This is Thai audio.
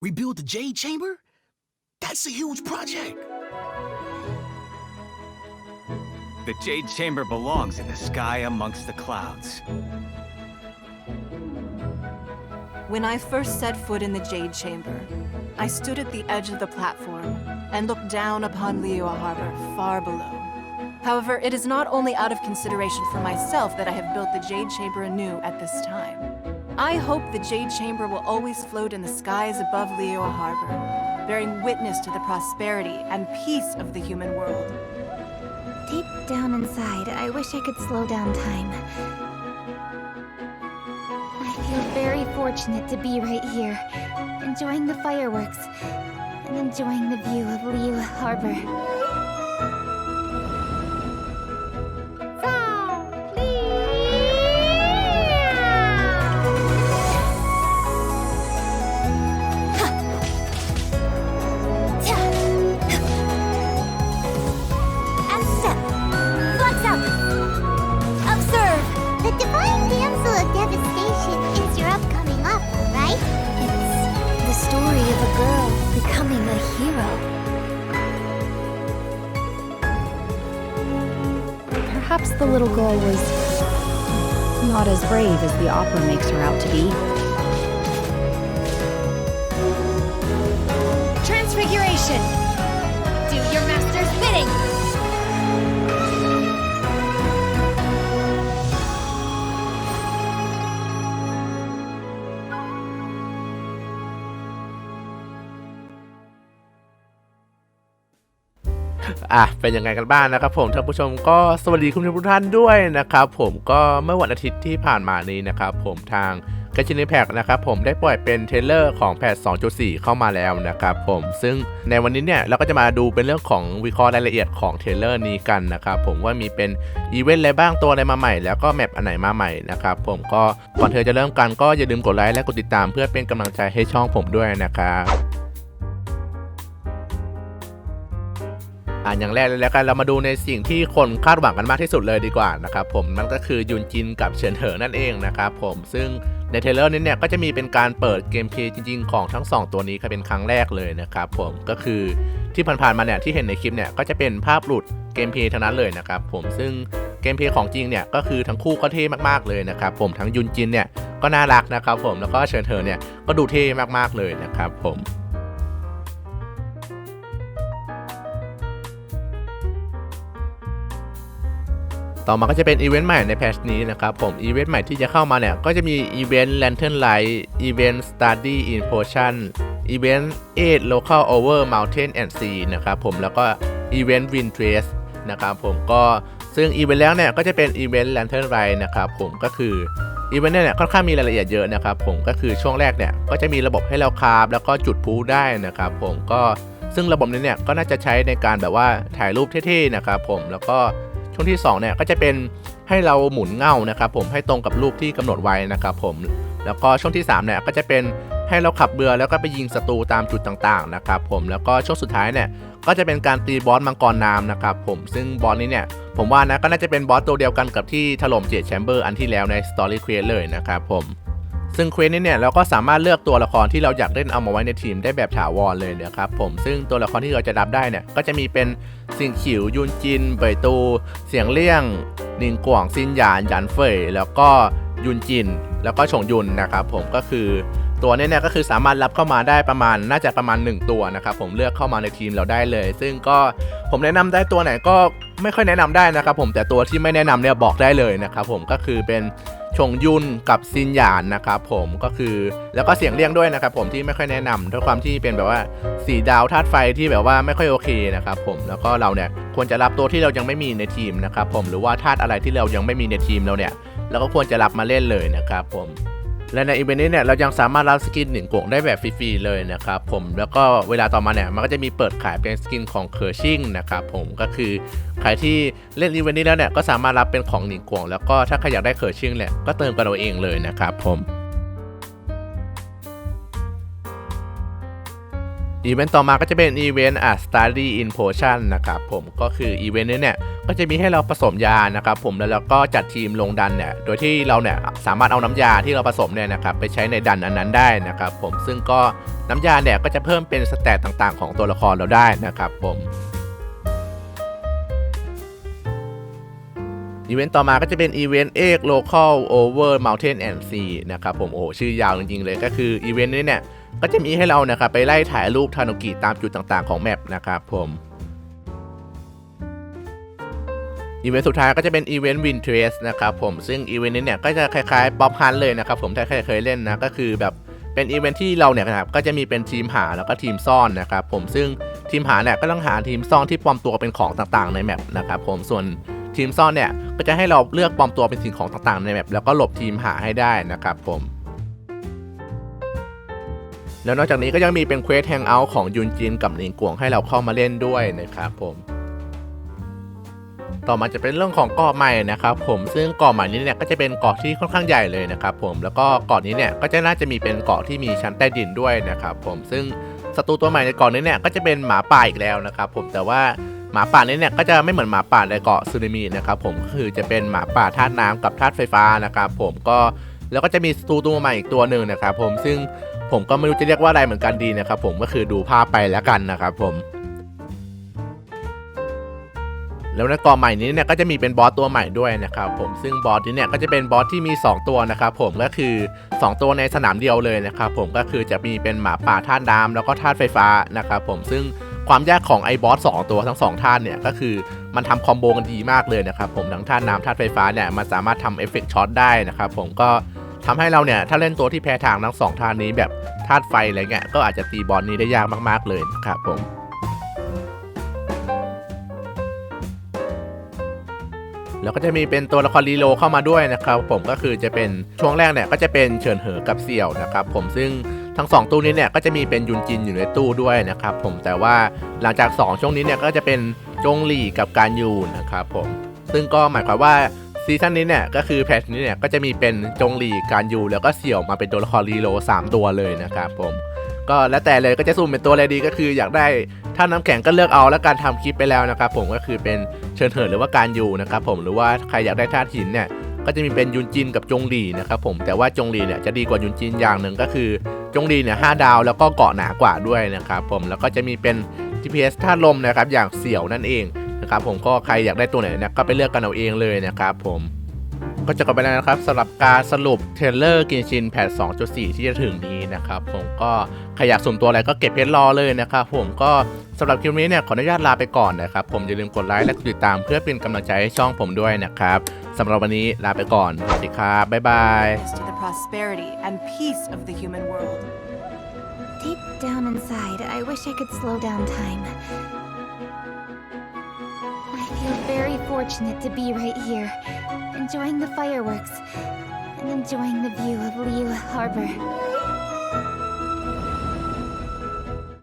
Rebuild the Jade Chamber? That's a huge project. The Jade Chamber belongs in the sky amongst the clouds. When I first set foot in the Jade Chamber, I stood at the edge of the platform and looked down upon Liyue Harbor far below. However, it is not only out of consideration for myself that I have built the Jade Chamber anew at this time. I hope the Jade Chamber will always float in the skies above Liyue Harbor, bearing witness to the prosperity and peace of the human world. Deep down inside, I wish I could slow down time. I feel very fortunate to be right here, enjoying the fireworks and enjoying the view of Liu Harbor. Hero. Perhaps the little girl was not as brave as the opera makes her out to be. Transfiguration! อะเป็นยังไงกันบ้างนะครับผมท่านผู้ชมก็สวัสดีคุณผู้ชมทุกท่านด้วยนะครับผมก็เมื่อวันอาทิตย์ที่ผ่านมานี้นะครับผมทางก a ชิน p แพ c นะครับผมได้ปล่อยเป็นเทเลอร์ของแพท2.4 เข้ามาแล้วนะครับผมซึ่งในวันนี้เนี่ยเราก็จะมาดูเป็นเรื่องของวิเคราะห์รายละเอียดของเทเลอร์นี้กันนะครับผมว่ามีเป็นอีเวนต์อะไรบ้างตัวอะไรมาใหม่ แล้วก็แมปอันไหนมาใหม่นะครับผมก็ก่อนเธอจะเริ่มกันก็อย่าลืมกดไลค์และกดติดตามเพื่อเป็นกำลังใจให้ช่องผมด้วยนะครับ อ่าอย่างแรกเลยแล้วกันเรามาดูในสิ่งที่คนคาดหวังกันมากที่สุดเลยดีกว่านะครับผมนั่นก็คือยุนจินกับเฉินเหอนั่นเองนะครับผมซึ่งในเทเลอร์นี้เนี่ยก็จะมีเป็นการเปิดเกมเพลย์จริง ๆ ของทั้ง 2 ตัวนี้ครับเป็นครั้งแรกเลยนะครับผมก็คือที่ผ่านๆมาเนี่ยที่เห็นในคลิปเนี่ยก็จะเป็นภาพหลุดเกมเพลย์ทั้งนั้นเลยนะครับผมซึ่งเกมเพลย์ของจริงเนี่ยก็คือทั้งคู่ก็เท่มากๆเลยนะครับผมทั้งยุนจินเนี่ยก็น่ารักนะครับผมแล้วก็เฉินเหอเนี่ยก็ดูเท่มากๆเลยนะครับผม ต่อมาก็จะเป็นอีเวนต์ใหม่ในแพทชนี้นะครับผมอีเวนต์ใหม่ที่จะเข้ามาเนี่ย ก็จะมีอีเวนต์ Lantern Light อีเวนต์ Study in Potion อีเวนต์8 Local Over Mountain and Sea นะครับผมแล้วก็อีเวนต์ Wind Race นะครับผมก็ซึ่งอีเวนต์แรกเนี่ยก็จะเป็นอีเวนต์ Lantern Light นะครับผมก็คืออีเวนต์เนี่ยค่อนข้างมีรายละเอียดเยอะนะครับผมก็คือช่วงแรกเนี่ยก็จะมีระบบให้เราคาบแล้วก็จุดพลุได้นะครับผมก็ซึ่งระบบนี้เนี่ยก็น่าจะใช้ในการแบบว่าถ่ายรูปเท่ๆนะครับผมแล้วก็ ช่วงที่2เนี่ยก็จะเป็นให้เราหมุนเงานะครับผมให้ตรงกับรูปที่กำหนดไว้นะครับผมแล้วก็ช่วงที่3เนี่ยก็จะเป็นให้เราขับเรือแล้วก็ไปยิงศัตรูตามจุดต่างๆนะครับผมแล้วก็ช่วงสุดท้ายเนี่ยก็จะเป็นการตีบอสมังกรน้ำนะครับผมซึ่งบอสนี้เนี่ยผมว่านะก็น่าจะเป็นบอสตัวเดียวกันกับที่ถล่มเจดแชมเบอร์อันที่แล้วในสตอรี่เควสเลยนะครับผม ซึ่งเควสนี้เนี่ยเราก็สามารถเลือกตัวละครที่เราอยากเล่นเอามาไว้ในทีมได้แบบถาวรเลยนะครับผมซึ่งตัวละครที่เราจะรับได้เนี่ยก็จะมีเป็นสิงขิวยุนจินเบยตู เสียงเลี่ยงนิงกวงซินหยานหยันเฟยแล้วก็ยุนจิน แล้วก็ฉงยุนนะครับผมก็คือตัวนี้เนี่ยก็คือสามารถรับเข้ามาได้ประมาณน่าจะประมาณ 1 ตัวนะครับผมเลือกเข้ามาในทีมเราได้เลย ซึ่งก็ผมแนะนำได้ตัวไหนก็ไม่ค่อยแนะนำได้นะครับผมแต่ตัวที่ไม่แนะนำเนี่ยบอกได้เลยนะครับผมก็คือเป็น ชงยุนกับซินหยานนะครับผมก็คือแล้วก็เสียงเรียงด้วยนะครับผมที่ไม่ค่อยแนะนำด้วยความที่เป็นแบบว่าสีดาวธาตุไฟที่แบบว่าไม่ค่อยโอเคนะครับผมแล้วก็เราเนี่ยควรจะรับตัวที่เรายังไม่มีในทีมนะครับผมหรือว่าธาตุอะไรที่เรายังไม่มีในทีมเราเนี่ยเราก็ควรจะรับมาเล่นเลยนะครับผม และในอีเวนต์นี้เนี่ยเรายังสามารถรับสกินหนึ่งกล่องได้แบบฟรีๆเลยนะครับผมแล้วก็เวลาต่อมาเนี่ยมันก็จะมีเปิดขายเป็นสกินของเคอร์ชิงนะครับผมก็คือใครที่เล่นอีเวนต์นี้แล้วเนี่ยก็สามารถรับเป็นของหนึ่งกล่องแล้วก็ถ้าใครอยากได้เคอร์ชิงเนี่ยก็เติมกันเอาเองเลยนะครับผม อีเวนต์ต่อมาก็จะเป็นอีเวนต์อะ study in potion นะครับผมก็คืออีเวนต์นี้เนี่ยก็จะมีให้เราผสมยานะครับผมแล้วเราก็จัดทีมลงดันเนี่ยโดยที่เราเนี่ยสามารถเอาน้ำยาที่เราผสมเนี่ยนะครับไปใช้ในดันอันนั้นได้นะครับผมซึ่งก็น้ำยาเนี่ยก็จะเพิ่มเป็นสเตตต่างๆ ของตัวละครเราได้นะครับผม อีเวนต์ต่อมาก็จะเป็นอีเวนต์เอก local over mountain and sea นะครับผมโอ้โหชื่อยาวจริงๆเลยก็คืออีเวนต์นี้เนี่ยก็จะมีให้เรานะครับไปไล่ถ่ายรูปทานุกิตามจุดต่างๆของแมปนะครับผมอีเวนต์สุดท้ายก็จะเป็นอีเวนต์วินเทรสนะครับผมซึ่งอีเวนต์นี้เนี่ยก็จะคล้ายๆป๊อปฮันเลยนะครับผมถ้าใครเคยเล่นนะก็คือแบบเป็นอีเวนต์ที่เราเนี่ยนะครับก็จะมีเป็นทีมหาแล้วก็ทีมซ่อนนะครับผมซึ่งทีมหาเนี่ยก็ต้องหาทีมซ่อนที่ปลอมตัวเป็นของต่างๆในแมปนะครับผมส่วน ทีมซ่อนเนี่ยก็จะให้เราเลือกปลอมตัวเป็นสิ่งของต่างๆในแมปแล้วก็หลบทีมหาให้ได้นะครับผมแล้วนอกจากนี้ก็ยังมีเป็นเควสแฮงเอาท์ของยุนจินกับหลิงกวงให้เราเข้ามาเล่นด้วยนะครับผม ต่อมาจะเป็นเรื่องของเกาะใหม่นะครับผมซึ่งเกาะใหม่นี้เนี่ยก็จะเป็นเกาะที่ค่อนข้างใหญ่เลยนะครับผมแล้วก็เกาะนี้เนี่ยก็จะน่าจะมีเป็นเกาะที่มีชั้นใต้ดินด้วยนะครับผมซึ่งศัตรูตัวใหม่ในเกาะนี้เนี่ยก็จะเป็นหมาป่าอีกแล้วนะครับผมแต่ว่า หมาป่านี้เนี่ยก็จะไม่เหมือนหมาป่าในเกาะซูนามินะครับผมก็คือจะเป็นหมาป่าธาตุน้ำกับธาตุไฟฟ้านะครับผมก็แล้วก็จะมีศัตรูตัวใหม่อีกตัวหนึ่งนะครับผมซึ่งผมก็ไม่รู้จะเรียกว่าอะไรเหมือนกันดีนะครับผมก็คือดูภาพไปแล้วกันนะครับผมแล้วในเกาะใหม่นี้เนี่ยก็จะมีเป็นบอสตัวใหม่ด้วยนะครับผมซึ่งบอสนี้เนี่ยก็จะเป็นบอสที่มี 2 ตัวนะครับผมก็คือ 2 ตัวในสนามเดียวเลยนะครับผมก็คือจะมีเป็นหมาป่าธาตุน้ำแล้วก็ธาตุไฟฟ้านะครับผมซึ่ง ความยากของไอ้บอสสองตัวทั้งสองธาตุเนี่ยก็คือมันทำคอมโบกันดีมากเลยนะครับผมทั้งธาตุน้ำธาตุไฟฟ้าเนี่ยมันสามารถทำเอฟเฟกต์ช็อตได้นะครับผมก็ทำให้เราเนี่ยถ้าเล่นตัวที่แพ้ทางทั้งสองธาตุนี้แบบธาตุไฟอะไรเงี้ยก็อาจจะตีบอสนี้ได้ยากมากๆเลยนะครับผมแล้วก็จะมีเป็นตัวละครรีโลเข้ามาด้วยนะครับผมก็คือจะเป็นช่วงแรกเนี่ยก็จะเป็นเฉินเหอกับเสี่ยวนะครับผมซึ่ง ทั้งสองตู้นี้เนี่ยก็จะมีเป็นยุนจินอยู่ในตู้ด้วยนะครับผมแต่ว่าหลังจาก 2 ช่วงนี้เนี่ยก็จะเป็นจงหลี่กับการยูนะครับผมซึ่งก็หมายความว่าซีซั่นนี้เนี่ยก็คือแพทนี้เนี่ยก็จะมีเป็นจงหลี่การยูแล้วก็เสี่ยวมาเป็นตัวละครรีโล3ตัวเลยนะครับผมก็แล้วแต่เลยก็จะสุ่มเป็นตัวอะไรดีก็คืออยากได้ถ้าน้ำแข็งก็เลือกเอาแล้วการทำคลิปไปแล้วนะครับผมก็คือเป็นเชิญเหินหรือว่าการยูนะครับผมหรือว่าใครอยากได้ธาตุหินเนี่ย ก็จะมีเป็นยุนจินกับจงหลีนะครับผมแต่ว่าจงหลีเนี่ยจะดีกว่ายุนจินอย่างหนึ่งก็คือ จงหลีเนี่ยหดาวแล้วก็เกาะหนากว่าด้วยนะครับผมแล้วก็จะมีเป็น GPS ธาลมนะครับอย่างเสี่ยวนั่นเองนะครับผมก็ใครอยากได้ตัวไหนเนี่ยก็ไปเลือกกันเอาเองเลยนะครับผม ก็จะกลับไปแล้วนะครับสำหรับการสรุปเทรลเลอร์กินชินแพท 2.4 ที่จะถึงนี้นะครับผมก็ใครอยากสุ่มตัวอะไรก็เก็บเพชรรอเลยนะครับผมก็สำหรับคลิปนี้เนี่ยขออนุญาตลาไปก่อนนะครับผมอย่าลืมกดไลค์และกดติดตามเพื่อเป็นกำลังใจให้ช่องผมด้วยนะครับสำหรับวันนี้ลาไปก่อนสวัสดีครับบ๊ายบาย To the prosperity and peace of the human world. Deep down inside, I wish I could slow down time. I feel very fortunate to be right here, enjoying the fireworks and enjoying the view of Liu Harbor.